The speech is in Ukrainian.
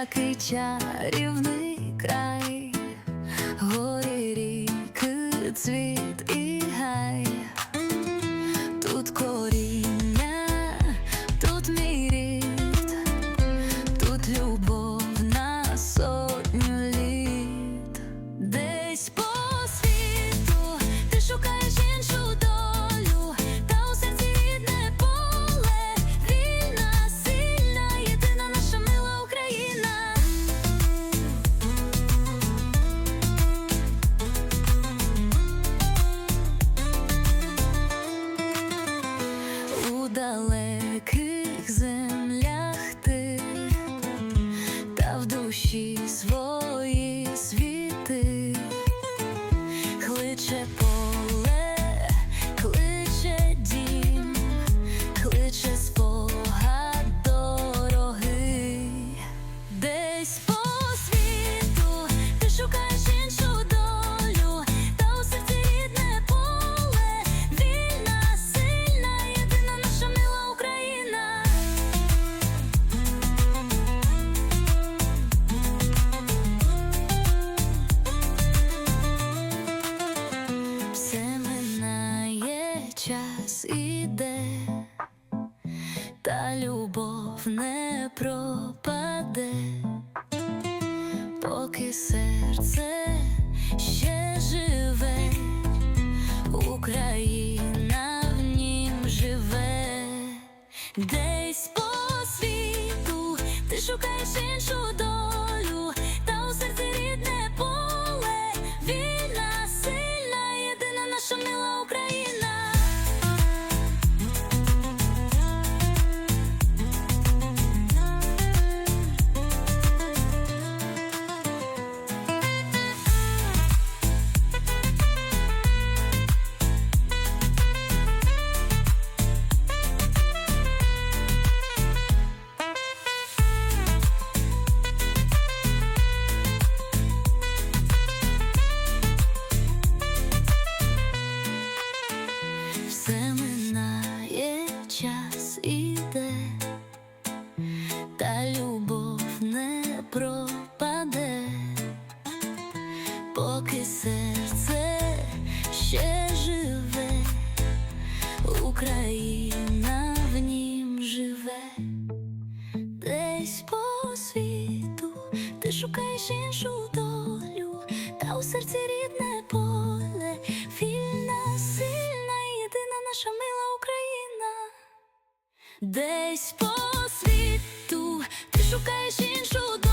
який чарівний. Час іде, та любов не пропаде, поки серце ще живе, Україна в нім живе, десь по світу ти шукаєш іншу долю, поки серце ще живе, Україна в нім живе, десь по світу ти шукаєш іншу долю, та у серці рідне поле, вільна, сильна, єдина наша мила Україна. Десь по світу ти шукаєш іншу